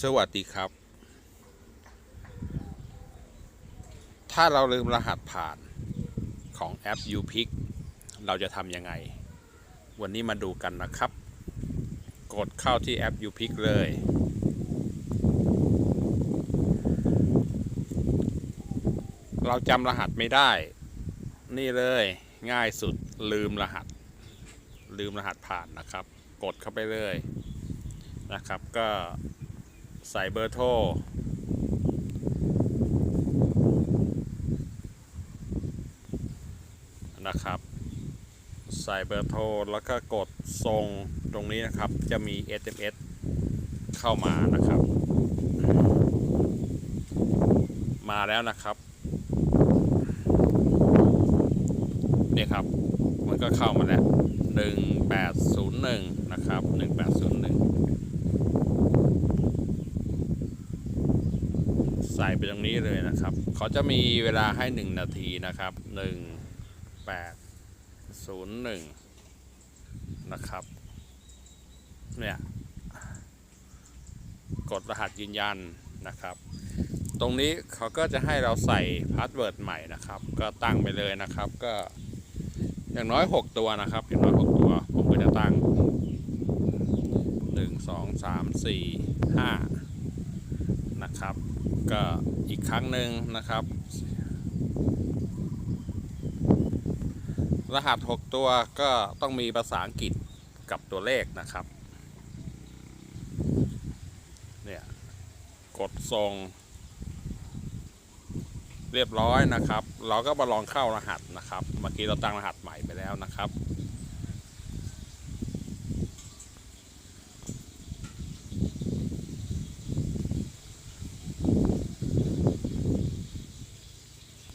สวัสดีครับ ถ้าเราลืมรหัสผ่านของแอป u p i c เราจะทำยังไง วันนี้มาดูกันนะครับ กดเข้าที่แอป u p i c เลย เราจำรหัสไม่ได้ นี่เลยง่ายสุดลืมรหัส ลืมรหัสผ่านนะครับ กดเข้าไปเลยนะครับก็ ใส่เบอร์โทรนะครับ ใส่เบอร์โทรแล้วก็กดส่งตรงนี้นะครับ จะมี SMS เข้ามานะครับ มาแล้วนะครับเนี่ยครับ มันก็เข้ามาแล้ว 1801 นะครับ 1801 ส่ไปตรงนี้เลยนะครับ เขาจะมีเวลาให้ 1 นาทีนะครับ 1801 นะครับ เนี่ย กดรหัสยืนยันนะครับ ตรงนี้เขาก็จะให้เราใส่พาสเวิร์ดใหม่นะครับ ก็ตั้งไปเลยนะครับ ก็อย่างน้อย 6 ตัวนะครับ อย่างน้อย 6 ตัว ผมก็จะตั้ง 1 2 3 4 5 นะครับ ก็อีกครั้งหนึ่งนะครับ รหัส 6 ตัวก็ต้องมีภาษาอังกฤษกับตัวเลขนะครับ เนี่ย กดส่ง เรียบร้อยนะครับ เราก็มาลองเข้ารหัสนะครับ เมื่อกี้เราตั้งรหัสใหม่ไปแล้วนะครับ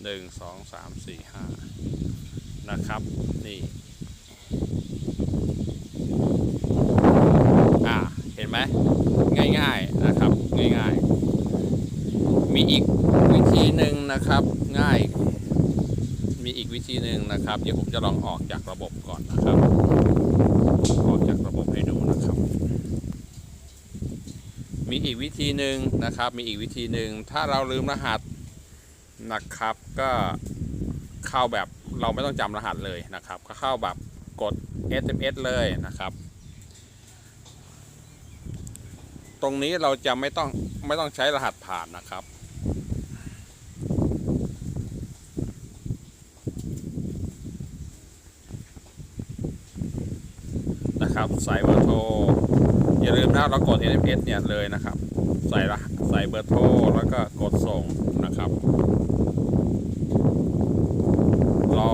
หนึ่งสองสามสี่ห้านะครับ นี่อ่าเห็นไหมง่ายๆนะครับง่ายๆ มีอีกวิธีหนึ่งนะครับง่าย มีอีกวิธีหนึ่งนะครับ เดี๋ยวผมจะลองออกจากระบบก่อนนะครับออกจากระบบให้ดูนะครับ มีอีกวิธีหนึ่งนะครับ มีอีกวิธีหนึ่งถ้าเราลืมรหัส นะครับ ก็เข้าแบบเราไม่ต้องจำรหัสเลยนะครับ ก็เข้าแบบกด SMS เลยนะครับ ตรงนี้เราจะไม่ต้องไม่ต้องใช้รหัสผ่านนะครับนะครับใส่เบอร์โทรอย่าลืมนะเรากด SMS เนี่ยเลยนะครับ ใส่รหัสใส่เบอร์โทรแล้วก็กดส่งนะครับ รอ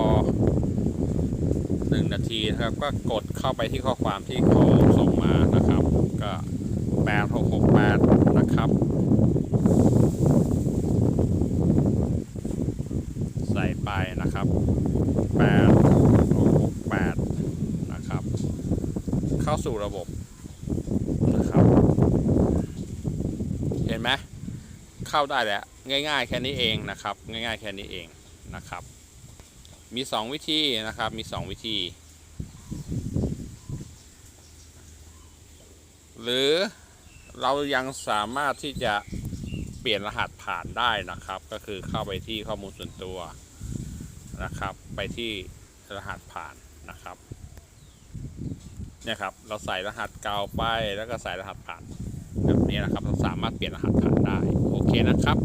ห นะครับ ก็กดเข้าไปที่ข้อความที่เขาส่งมานะครับ ก็แปดหกหกแปดนะครับ ใส่ไปนะครับแปดหกหกแปดนะครับ เข้าสู่ระบบนะครับ เห็นไหมเข้าได้แล้วง่าย ๆ แค่นี้เองนะครับ ง่าย ๆ แค่นี้เองนะครับ มี 2 วิธีนะครับ มี 2 วิธี หรือเรายังสามารถที่จะเปลี่ยนรหัสผ่านได้นะครับ ก็คือเข้าไปที่ข้อมูลส่วนตัวนะครับ ไปที่รหัสผ่านนะครับเนี่ยครับเราใส่รหัสเก่าไปแล้วก็ใส่รหัสผ่านแบบนี้นะครับเราสามารถเปลี่ยนรหัสผ่านได้โอเคนะครับ